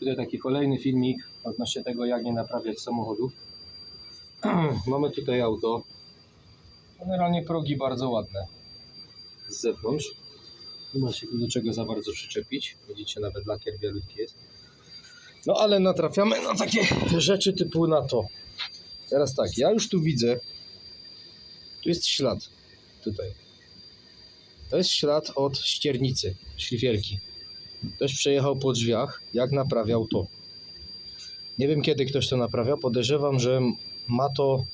Tutaj taki kolejny filmik odnośnie tego, jak nie naprawiać samochodów. Mamy tutaj auto. Generalnie progi bardzo ładne z zewnątrz. Nie ma się do czego za bardzo przyczepić. Widzicie, nawet lakier bielutki jest. No ale natrafiamy na takie rzeczy typu na to. Teraz tak, ja już tu widzę. Tu jest ślad. Tutaj. To jest ślad od ściernicy, szlifierki. Ktoś przejechał po drzwiach, jak naprawiał to. Nie wiem kiedy ktoś to naprawiał. Podejrzewam, że ma to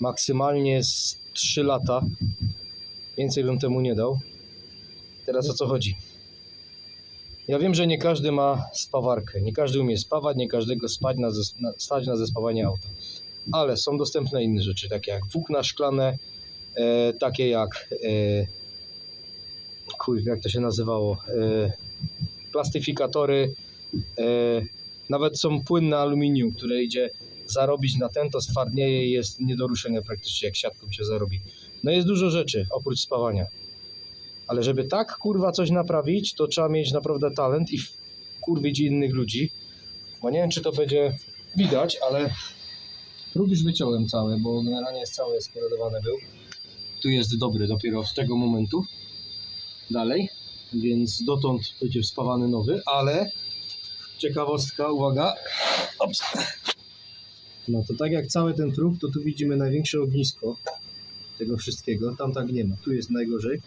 maksymalnie z 3 lata. Więcej bym temu nie dał. Teraz o co chodzi? Ja wiem, że nie każdy ma spawarkę. Nie każdy umie spawać, nie każdego spać na, na, stać na zespawanie auta. Ale są dostępne inne rzeczy, takie jak włókna szklane, e, takie jak e, kuj, jak to się nazywało? E, plastyfikatory, e, nawet są płynne aluminium, które idzie zarobić na ten, to stwardnieje i jest nie do ruszenia praktycznie, jak siatką się zarobi. No jest dużo rzeczy, oprócz spawania. Ale żeby tak, kurwa, coś naprawić, to trzeba mieć naprawdę talent i kurwić innych ludzi. Bo nie wiem, czy to będzie widać, ale próg już wyciąłem cały, bo generalnie jest cały skorodowany był. Tu jest dobry dopiero od tego momentu. Dalej, więc dotąd będzie spawany nowy, ale ciekawostka, uwaga. Ops. No to tak jak cały ten próg, to tu widzimy największe ognisko tego wszystkiego. Tam tak nie ma. Tu jest najgorzej.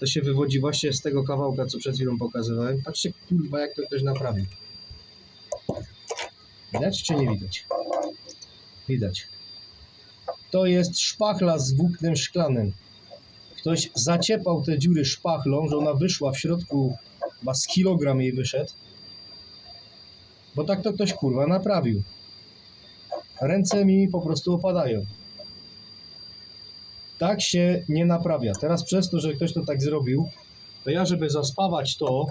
To się wywodzi właśnie z tego kawałka, co przed chwilą pokazywałem. Patrzcie, kurwa, jak to ktoś naprawił. Widać czy nie widać? Widać. To jest szpachla z włóknem szklanym. Ktoś zaciepał te dziury szpachlą, że ona wyszła w środku, chyba z kilogram jej wyszedł. Bo tak to ktoś kurwa naprawił. Ręce mi po prostu opadają. Tak się nie naprawia. Teraz przez to, że ktoś to tak zrobił, to ja, żeby zaspawać to,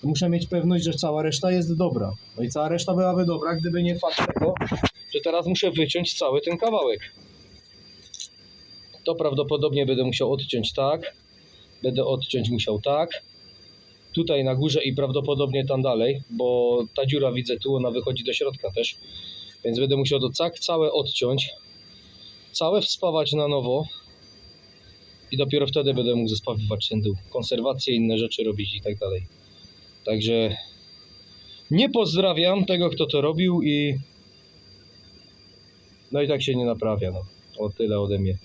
to muszę mieć pewność, że cała reszta jest dobra. No i cała reszta byłaby dobra, gdyby nie fakt tego, że teraz muszę wyciąć cały ten kawałek. To prawdopodobnie będę musiał odciąć tak. Będę odciąć musiał tak. Tutaj na górze i prawdopodobnie tam dalej, bo ta dziura widzę tu, ona wychodzi do środka też. Więc będę musiał to tak całe odciąć. Całe wspawać na nowo. I dopiero wtedy będę mógł zespawywać ten dół. Konserwacje, inne rzeczy robić i tak dalej. Także nie pozdrawiam tego, kto to robił i no i tak się nie naprawia. No. O tyle ode mnie.